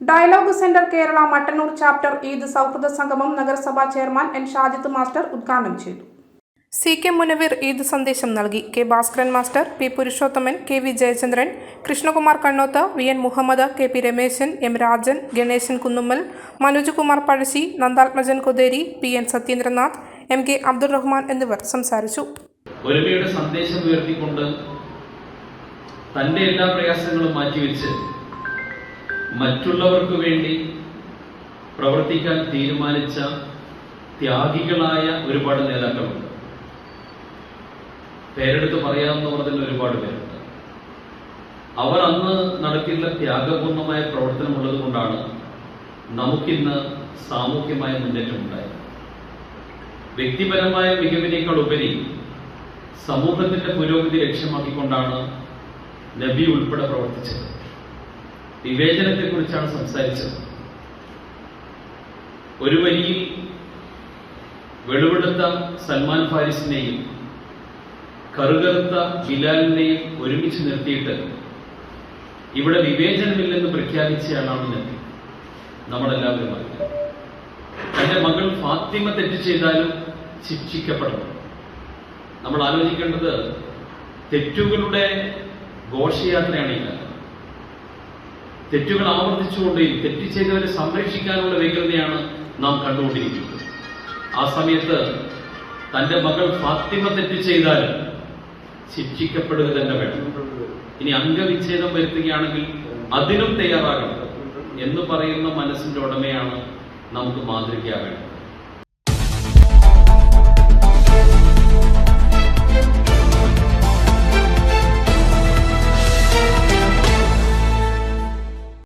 Dialogue centre Kerala Mattannur chapter Eid സൗഹൃദ സംഗമം നഗരസഭാ ചെയർമാൻ എൻ ഷാജിത്ത് മാസ്റ്റർ ഉദ്ഘാടനം ചെയ്തു. സി കെ മുനവീർ ഈദ് സന്ദേശം നൽകി. K Bhaskaran master P Purushothaman K V Jayachandran Krishnakumar Kannoth V N Muhammad K P Rameshan M Rajan Ganeshan Kunnummal Manoj Kumar Pazhassi Nandathmajan Kotheri P N Sathyendranath M K Abdul Rahman എന്നിവർ സംസാരിച്ചു. ഒരുമയുടെ സന്ദേശം ഉയർത്തിക്കൊണ്ട് തന്റെ എല്ലാ പ്രയാസങ്ങളും മാറ്റിവെച്ച് മറ്റുള്ളവർക്ക് വേണ്ടി പ്രവർത്തിക്കാൻ തീരുമാനിച്ച ത്യാഗികളായ ഒരുപാട് നേതാക്കളുണ്ട്. പേരെടുത്ത് പറയാമെന്ന് തന്നെ ഒരുപാട് പേരുണ്ട്. അവർ അന്ന് നടത്തിയുള്ള ത്യാഗപൂർണമായ പ്രവർത്തനമുള്ളത് കൊണ്ടാണ് നമുക്കിന്ന് സാമൂഹ്യമായ മുന്നേറ്റം ഉണ്ടായത്. വ്യക്തിപരമായ മികവിനേക്കാൾ ഉപരി സമൂഹത്തിന്റെ പുരോഗതി ലക്ഷ്യമാക്കിക്കൊണ്ടാണ് നബി ഉൾപ്പെടെ പ്രവർത്തിച്ചത്. വിവേചനത്തെക്കുറിച്ചാണ് സംസാരിച്ചത്. ഒരു വരിയിൽ വെളുവെടുത്ത സൽമാൻ ഫാരിസിനെയും കറുകറുത്ത ബിലാലിനെയും ഒരുമിച്ച് നിർത്തിയിട്ട് ഇവിടെ വിവേചനമില്ലെന്ന് പ്രഖ്യാപിച്ചയാളാണ് നിർത്തി നമ്മളെല്ലാവരും അറിയാം തന്റെ മകൾ ഫാത്തിമ തെറ്റ് ചെയ്താലും ശിക്ഷിക്കപ്പെടണം. നമ്മൾ ആലോചിക്കേണ്ടത് തെറ്റുകളുടെ ഘോഷയാത്രയാണ് കാലം തെറ്റുകൾ ആവർത്തിച്ചുകൊണ്ടേ തെറ്റ് ചെയ്തവരെ സംരക്ഷിക്കാനുള്ള വ്യഗ്രതയാണ് നാം കണ്ടുകൊണ്ടിരിക്കുന്നത്. ആ സമയത്ത് തന്റെ മകൾ ഫാത്തിമ തെറ്റ് ചെയ്താൽ ശിക്ഷിക്കപ്പെടുക തന്നെ വേണം. ഇനി അംഗവിച്ഛേദം വരുത്തുകയാണെങ്കിൽ അതിനും തയ്യാറാകണം എന്ന് പറയുന്ന മനസ്സിന്റെ ഉടമയാണ് നമുക്ക് മാതൃകയാവേണ്ടത്.